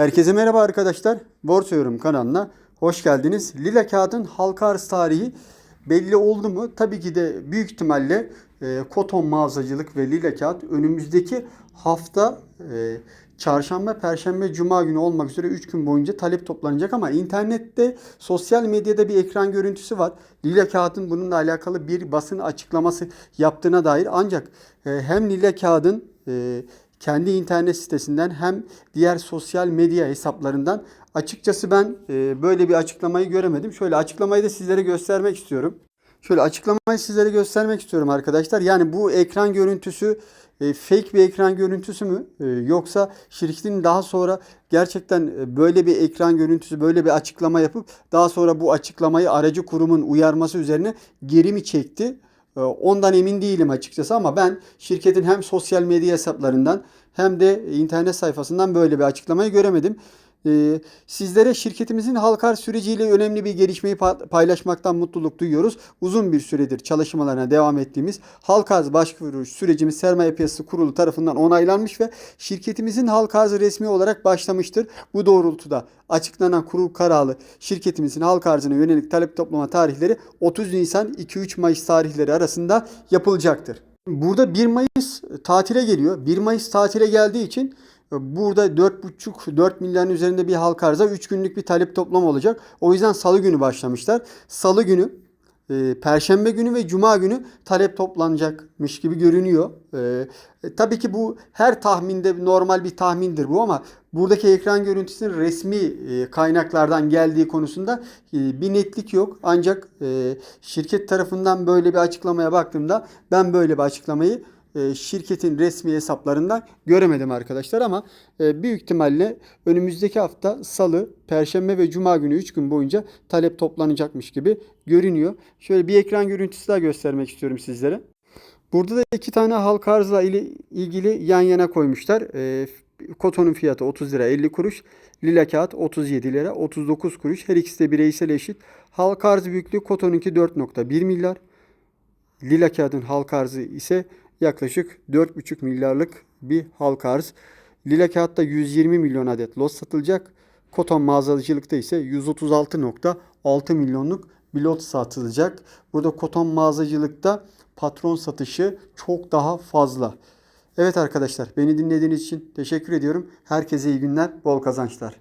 Herkese merhaba arkadaşlar. Borsa Yorum kanalına hoş geldiniz. Lila kağıdın halka arz tarihi belli oldu mu? Tabii ki de büyük ihtimalle e, koton mağazacılık ve lila kağıt önümüzdeki hafta e, çarşamba, perşembe, cuma günü olmak üzere 3 gün boyunca talep toplanacak ama internette, sosyal medyada bir ekran görüntüsü var. Lila kağıdın bununla alakalı bir basın açıklaması yaptığına dair ancak e, hem lila kağıdın e, kendi internet sitesinden hem diğer sosyal medya hesaplarından açıkçası ben e, böyle bir açıklamayı göremedim. Şöyle açıklamayı da sizlere göstermek istiyorum. Şöyle açıklamayı sizlere göstermek istiyorum arkadaşlar. Yani bu ekran görüntüsü e, fake bir ekran görüntüsü mü? E, yoksa şirketin daha sonra gerçekten böyle bir ekran görüntüsü, böyle bir açıklama yapıp daha sonra bu açıklamayı aracı kurumun uyarması üzerine geri mi çekti? E, Ondan emin değilim açıkçası ama ben şirketin hem sosyal medya hesaplarından hem de internet sayfasından böyle bir açıklamayı göremedim. E, Sizlere şirketimizin halka arz süreciyle önemli bir gelişmeyi pa- paylaşmaktan mutluluk duyuyoruz. Uzun bir süredir çalışmalarına devam ettiğimiz halka arz başvuru sürecimiz Sermaye Piyasası Kurulu tarafından onaylanmış ve şirketimizin halka arzı resmi olarak başlamıştır. Bu doğrultuda açıklanan kurul kararı şirketimizin halka arzına yönelik talep toplama tarihleri 30 Nisan 2-3 Mayıs tarihleri arasında yapılacaktır. Burada 1 Mayıs tatile geliyor. 1 Mayıs tatile geldiği için Burada 4,5-4 milyarın üzerinde bir halka arıza 3 günlük bir talep toplam olacak. O yüzden salı günü başlamışlar. Salı günü, e, perşembe günü ve cuma günü talep toplanacakmış gibi görünüyor. E, e, tabii ki bu her tahminde normal bir tahmindir bu ama buradaki ekran görüntüsünün resmi e, kaynaklardan geldiği konusunda e, bir netlik yok. Ancak e, şirket tarafından böyle bir açıklamaya baktığımda ben böyle bir açıklamayı şirketin resmi hesaplarından göremedim arkadaşlar ama e, büyük ihtimalle önümüzdeki hafta salı, perşembe ve cuma günü 3 gün boyunca talep toplanacakmış gibi görünüyor. Şöyle bir ekran görüntüsü daha göstermek istiyorum sizlere. Burada da iki tane halka arzla ilgili yan yana koymuşlar. E, kotonun fiyatı 30 lira 50 kuruş. Lila kağıt 37 lira 39 kuruş. Her ikisi de bireysel eşit. Halka arz büyüklüğü kotonunki 4.1 milyar. Lila kağıdın halka arzı ise yaklaşık 4,5 milyarlık bir halka arz. Lila kağıtta 120 milyon adet lot satılacak. Koton mağazacılıkta ise 136.6 milyonluk bir lot satılacak. Burada koton mağazacılıkta patron satışı çok daha fazla. Evet arkadaşlar beni dinlediğiniz için teşekkür ediyorum. Herkese iyi günler, bol kazançlar.